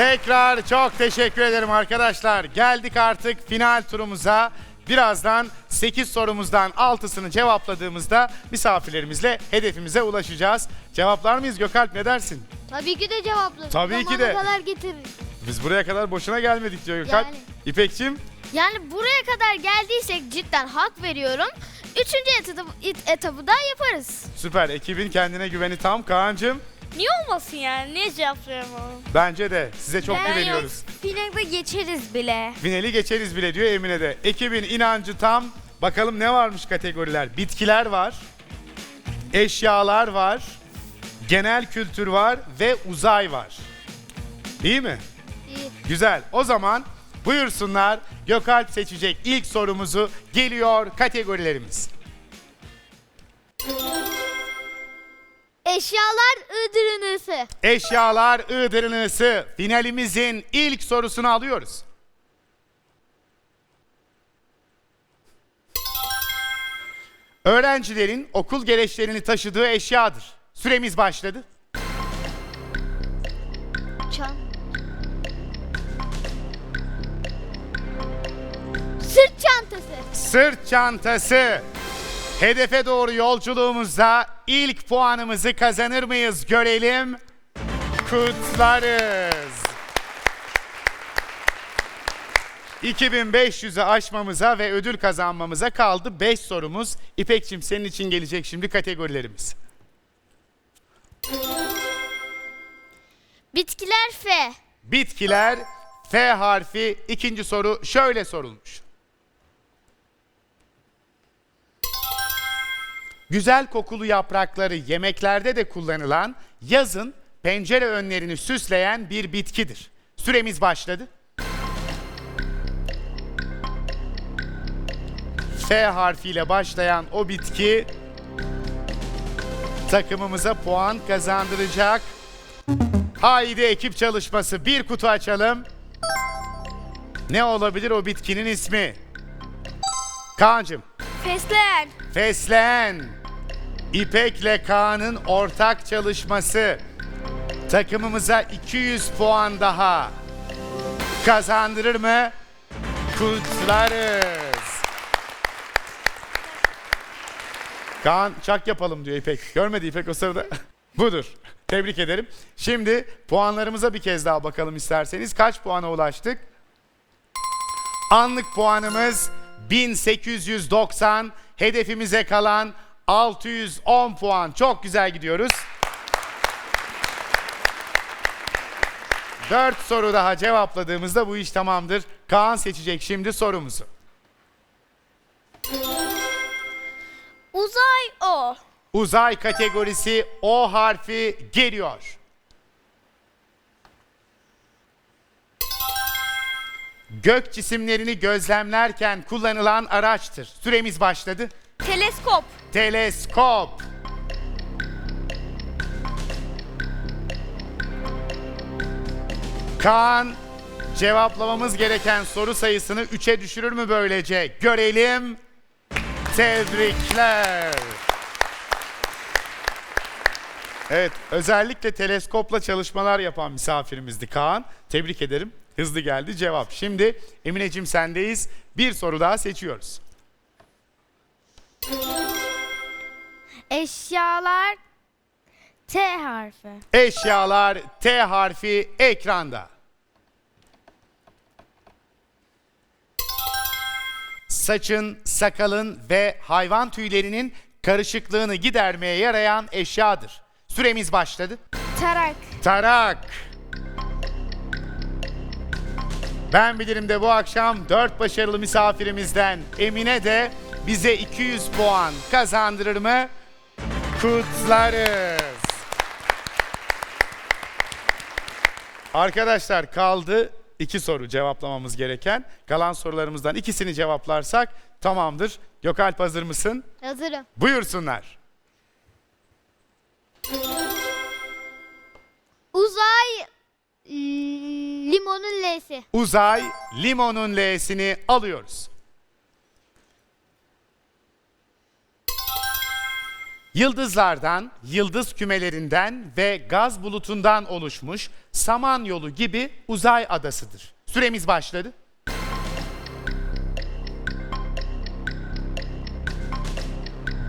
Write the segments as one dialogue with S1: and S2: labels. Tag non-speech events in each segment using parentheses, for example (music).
S1: Tekrar çok teşekkür ederim arkadaşlar. Geldik artık final turumuza. Birazdan 8 sorumuzdan 6'sını cevapladığımızda misafirlerimizle hedefimize ulaşacağız. Cevaplar mıyız Gökalp ne dersin?
S2: Tabii ki de cevaplı.
S1: Tabii ki
S2: Zamana
S1: de.
S2: kadar getiririz.
S1: Biz buraya kadar boşuna gelmedik diyor Gökalp.
S2: Yani.
S1: İpekçim
S3: Yani buraya kadar geldiysek cidden hak veriyorum. Üçüncü etabı, it- etabı da yaparız.
S1: süper ekibin kendine güveni tam. Kaan'cım
S3: Niye olmasın yani? Niye cevaplayamam?
S1: bence de size çok
S3: Ben-
S1: güveniyoruz.
S3: Finalde geçeriz bile.
S1: Finali geçeriz bile diyor Emine de. Ekibin inancı tam. Bakalım ne varmış kategoriler? Bitkiler var. Eşyalar var. Genel kültür var ve uzay var. İyi mi?
S2: İyi.
S1: Güzel. O zaman buyursunlar. Gökalp seçecek ilk sorumuzu geliyor kategorilerimiz.
S2: Eşyalar ıdırınısı.
S1: Eşyalar Iğdır'ınısı finalimizin ilk sorusunu alıyoruz. Öğrencilerin okul gereçlerini taşıdığı eşyadır. Süremiz başladı.
S2: Çan. Sırt çantası.
S1: Sırt çantası. Hedefe doğru yolculuğumuzda ilk puanımızı kazanır mıyız görelim. Kutlarız. 2500'ü aşmamıza ve ödül kazanmamıza kaldı 5 sorumuz. İpekçim senin için gelecek şimdi kategorilerimiz.
S3: Bitkiler F.
S1: Bitkiler F harfi ikinci soru şöyle sorulmuş. Güzel kokulu yaprakları yemeklerde de kullanılan yazın pencere önlerini süsleyen bir bitkidir. Süremiz başladı. F harfiyle başlayan o bitki takımımıza puan kazandıracak. Haydi ekip çalışması. Bir kutu açalım. Ne olabilir o bitkinin ismi? Kaan'cığım.
S3: Fesleğen.
S1: Fesleğen. İpek'le Kaan'ın ortak çalışması. Takımımıza 200 puan daha. Kazandırır mı? Kutlarız. Kaan çak yapalım diyor İpek. Görmedi İpek o sırada. (laughs) Budur. Tebrik ederim. Şimdi puanlarımıza bir kez daha bakalım isterseniz. Kaç puana ulaştık? Anlık puanımız 1890. Hedefimize kalan 610 puan. Çok güzel gidiyoruz. 4 soru daha cevapladığımızda bu iş tamamdır. Kaan seçecek şimdi sorumuzu.
S3: Uzay O.
S1: Uzay kategorisi O harfi geliyor. Gök cisimlerini gözlemlerken kullanılan araçtır. Süremiz başladı.
S3: Teleskop.
S1: Teleskop. Kaan cevaplamamız gereken soru sayısını 3'e düşürür mü böylece? Görelim. Tebrikler. Evet, özellikle teleskopla çalışmalar yapan misafirimizdi Kaan. Tebrik ederim. Hızlı geldi cevap. Şimdi Emineciğim sendeyiz. Bir soru daha seçiyoruz.
S3: Eşyalar T harfi.
S1: Eşyalar T harfi ekranda. Saçın, sakalın ve hayvan tüylerinin karışıklığını gidermeye yarayan eşyadır. Süremiz başladı.
S3: Tarak.
S1: Tarak. Ben bilirim de bu akşam 4 başarılı misafirimizden Emine de bize 200 puan kazandırır mı? Kutlarız. Arkadaşlar kaldı iki soru cevaplamamız gereken. Kalan sorularımızdan ikisini cevaplarsak tamamdır. Gökalp hazır mısın?
S2: Hazırım.
S1: Buyursunlar.
S2: Limonun L'si.
S1: Uzay limonun L'sini alıyoruz. Yıldızlardan, yıldız kümelerinden ve gaz bulutundan oluşmuş Samanyolu gibi uzay adasıdır. Süremiz başladı.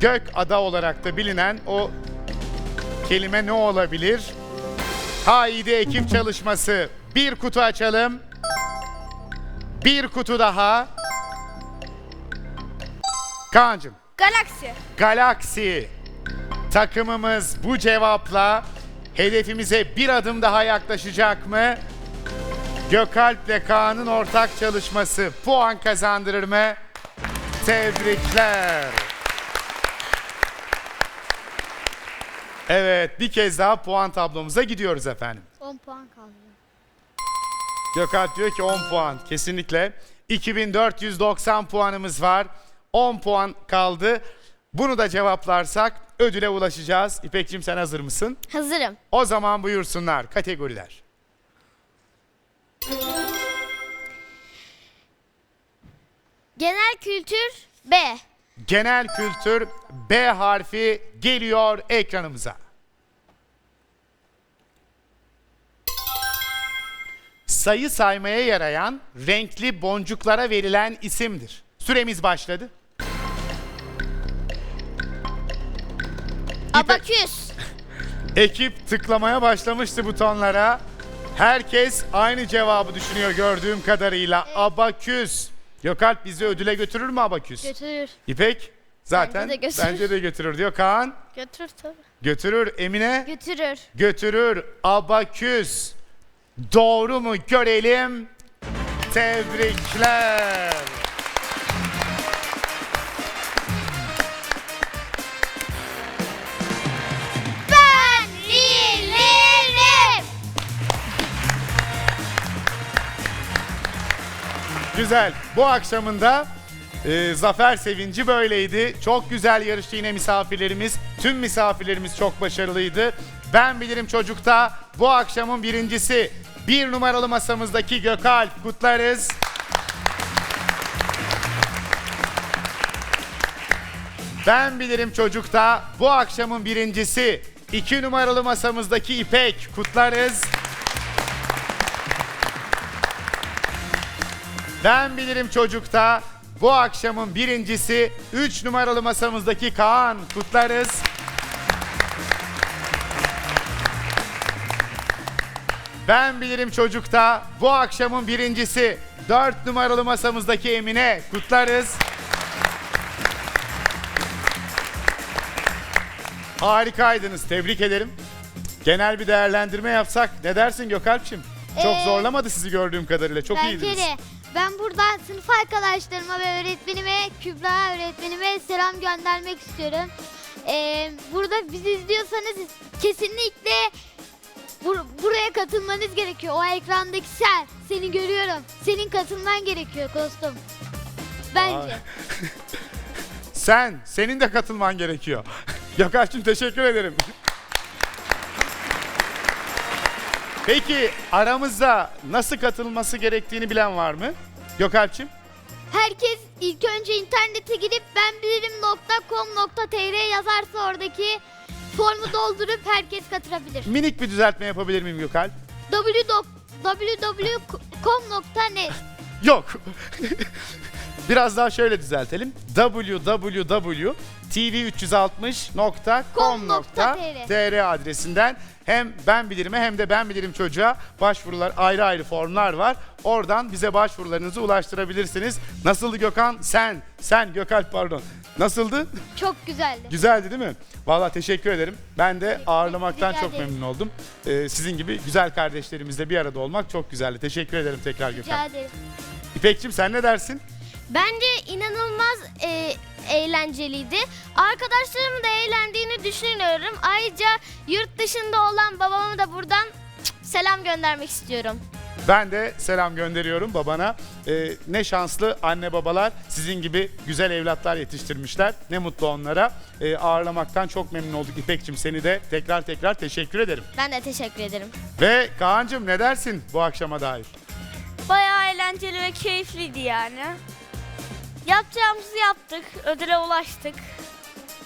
S1: Gök ada olarak da bilinen o kelime ne olabilir? Haydi ekip çalışması. Bir kutu açalım. Bir kutu daha. Kaan'cığım.
S3: Galaksi.
S1: Galaksi. Takımımız bu cevapla hedefimize bir adım daha yaklaşacak mı? Gökalp ile Kaan'ın ortak çalışması puan kazandırır mı? Tebrikler. Evet bir kez daha puan tablomuza gidiyoruz efendim.
S2: 10 puan kaldı.
S1: Gökalp diyor ki 10 puan. Kesinlikle. 2490 puanımız var. 10 puan kaldı. Bunu da cevaplarsak ödüle ulaşacağız. İpekçim sen hazır mısın?
S3: Hazırım.
S1: O zaman buyursunlar kategoriler.
S3: Genel kültür B.
S1: Genel kültür B harfi geliyor ekranımıza. Sayı saymaya yarayan renkli boncuklara verilen isimdir. Süremiz başladı.
S3: Abaküs. (laughs)
S1: Ekip tıklamaya başlamıştı butonlara. Herkes aynı cevabı düşünüyor gördüğüm kadarıyla. Abaküs. Gökalp bizi ödüle götürür mü Abaküs?
S2: Götürür.
S1: İpek zaten
S3: Bence de götürür.
S1: götürür diyor. Kaan
S3: Götür tabii.
S1: götürür. Emine
S3: Götürür.
S1: götürür. Abaküs. Doğru mu görelim? Tebrikler.
S3: Ben bilirim.
S1: Güzel. Bu akşamın da e, zafer sevinci böyleydi. Çok güzel yarıştı yine misafirlerimiz. Tüm misafirlerimiz çok başarılıydı. Ben bilirim çocukta bu akşamın birincisi bir numaralı masamızdaki Gökalp kutlarız. Ben bilirim çocukta bu akşamın birincisi iki numaralı masamızdaki İpek kutlarız. Ben bilirim çocukta bu akşamın birincisi 3 numaralı masamızdaki Kaan kutlarız. Ben bilirim çocukta bu akşamın birincisi 4 numaralı masamızdaki Emine kutlarız. Harikaydınız. Tebrik ederim. Genel bir değerlendirme yapsak ne dersin Gökalp'ciğim? Çok
S2: Ee,
S1: zorlamadı sizi gördüğüm kadarıyla. Çok
S2: Bence
S1: iyiydiniz.
S2: de. Ben buradan sınıf arkadaşlarıma ve öğretmenime, Kübra öğretmenime selam göndermek istiyorum. Ee, burada bizi izliyorsanız kesinlikle bur- buraya katılmanız gerekiyor. O ekrandaki sen. Seni görüyorum. Senin katılman gerekiyor dostum. Bence. (laughs)
S1: Sen, senin de katılman gerekiyor. (laughs) Gökalp'cim teşekkür ederim. (laughs) Peki aramızda nasıl katılması gerektiğini bilen var mı? Gökalp'cim?
S2: Herkes ilk önce internete girip benbilirim.com.tr yazarsa oradaki formu doldurup herkes katılabilir.
S1: Minik bir düzeltme yapabilir miyim Gökalp?
S2: www.com.net
S1: Yok. (laughs) Biraz daha şöyle düzeltelim. www.tv360.com.tr adresinden hem ben bilirime hem de ben bilirim çocuğa başvurular ayrı ayrı formlar var. Oradan bize başvurularınızı ulaştırabilirsiniz. Nasıldı Gökhan? Sen, sen Gökalp pardon. Nasıldı?
S2: çok güzeldi.
S1: Güzeldi değil mi? Vallahi teşekkür ederim. Ben de ağırlamaktan
S2: Rica
S1: çok
S2: ederim.
S1: memnun oldum. Ee, sizin gibi güzel kardeşlerimizle bir arada olmak çok güzeldi. Teşekkür ederim tekrar Gökhan.
S2: Rica ederim.
S1: İpekçim sen ne dersin?
S3: Bence inanılmaz e, eğlenceliydi. Arkadaşlarımın da eğlendiğini düşünüyorum. Ayrıca yurt dışında olan babama da buradan cık, selam göndermek istiyorum.
S1: Ben de selam gönderiyorum babana. Ee, ne şanslı anne babalar sizin gibi güzel evlatlar yetiştirmişler. Ne mutlu onlara. Ee, ağırlamaktan çok memnun olduk İpekçim. Seni de tekrar tekrar teşekkür ederim.
S3: Ben de teşekkür ederim.
S1: Ve Kaan'cığım ne dersin bu akşama dair?
S4: Bayağı eğlenceli ve keyifliydi yani. Yapacağımızı yaptık, ödüle ulaştık.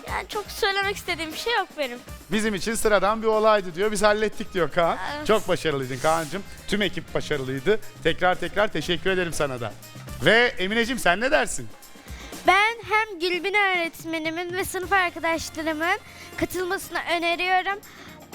S4: Yani çok söylemek istediğim bir şey yok benim.
S1: Bizim için sıradan bir olaydı diyor. Biz hallettik diyor Kaan.
S4: Evet.
S1: Çok başarılıydın Kaan'cığım. Tüm ekip başarılıydı. Tekrar tekrar teşekkür ederim sana da. Ve Emineciğim sen ne dersin?
S5: Ben hem Gülbin öğretmenimin ve sınıf arkadaşlarımın katılmasını öneriyorum.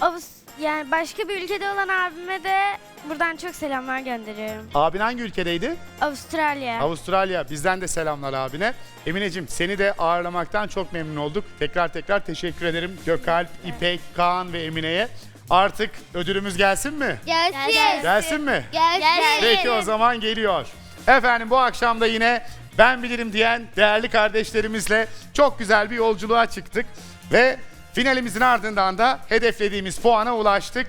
S5: Avus- yani başka bir ülkede olan abime de buradan çok selamlar gönderiyorum.
S1: Abin hangi ülkedeydi?
S5: Avustralya.
S1: Avustralya. Bizden de selamlar abine. Emineciğim seni de ağırlamaktan çok memnun olduk. Tekrar tekrar teşekkür ederim Gökalp, İpek, Kaan ve Emine'ye. Artık ödülümüz gelsin mi?
S2: Gelsin.
S1: Gelsin mi?
S2: Gelsin.
S1: Peki o zaman geliyor. Efendim bu akşam da yine ben bilirim diyen değerli kardeşlerimizle çok güzel bir yolculuğa çıktık. Ve finalimizin ardından da hedeflediğimiz puana ulaştık.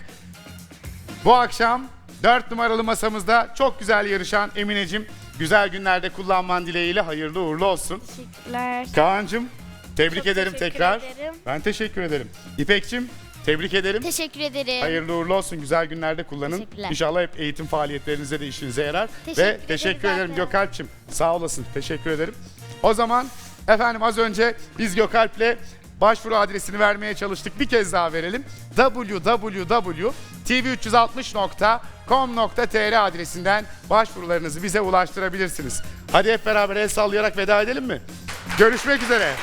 S1: Bu akşam 4 numaralı masamızda çok güzel yarışan Emineciğim güzel günlerde kullanman dileğiyle hayırlı uğurlu olsun.
S5: Teşekkürler.
S1: Kaan'cığım tebrik
S4: Çok
S1: ederim
S4: teşekkür
S1: tekrar.
S4: ederim.
S1: Ben teşekkür ederim. İpek'cim tebrik ederim.
S2: Teşekkür ederim.
S1: Hayırlı uğurlu olsun. Güzel günlerde kullanın.
S2: Teşekkürler.
S1: İnşallah hep eğitim faaliyetlerinize de işinize yarar.
S2: Teşekkür
S1: Ve
S2: ederim
S1: teşekkür ederim
S2: de.
S1: Gökalp'çim. Sağ olasın. Teşekkür ederim. O zaman efendim az önce biz Gökalp'le başvuru adresini vermeye çalıştık. Bir kez daha verelim. www.tv360.com.tr adresinden başvurularınızı bize ulaştırabilirsiniz. Hadi hep beraber el sallayarak veda edelim mi? Görüşmek üzere.